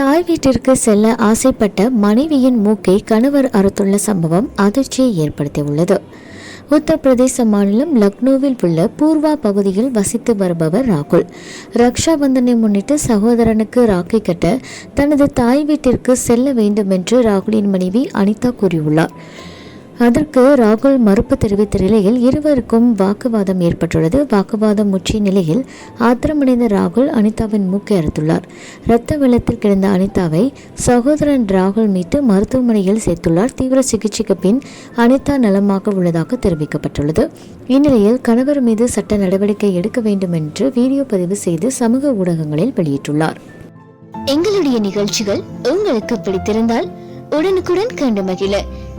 தாய் வீட்டிற்கு செல்ல ஆசைப்பட்ட மனைவியின் மூக்கை கணவர் அறுத்துள்ள சம்பவம் அதிர்ச்சியை ஏற்படுத்தியுள்ளது. உத்தரப்பிரதேச மாநிலம் லக்னோவில் உள்ள பூர்வா பகுதியில் வசித்து வருபவர் ராகுல். ரக்ஷா பந்தனை முன்னிட்டு சகோதரனுக்கு ராக்கி கட்ட தனது தாய் வீட்டிற்கு செல்ல வேண்டும் என்று ராகுலின் மனைவி அனிதா கூறியுள்ளார். அதற்கு ராகுல் மறுப்பு தெரிவித்த நிலையில் இருவருக்கும் வாக்குவாதம் ஏற்பட்டுள்ளது. வாக்குவாதம் முற்றிய நிலையில் ஆத்திரமடைந்த ராகுல் அனிதாவின் மூக்கை அறுத்துள்ளார். இரத்த வெள்ளத்தில் கிடந்த அனிதாவை சகோதரன் ராகுல் மீட்டு மருத்துவமனையில் சேர்த்துள்ளார். தீவிர சிகிச்சைக்கு பின் அனிதா நலமாக உள்ளதாக தெரிவிக்கப்பட்டுள்ளது. இந்நிலையில் கணவர் மீது சட்ட நடவடிக்கை எடுக்க வேண்டும் என்று வீடியோ பதிவு செய்து சமூக ஊடகங்களில் வெளியிட்டுள்ளார். எங்களுடைய நிகழ்ச்சிகள் உங்களுக்கு பிடித்திருந்தால் உடனுக்குடன் கண்டு மகிழ.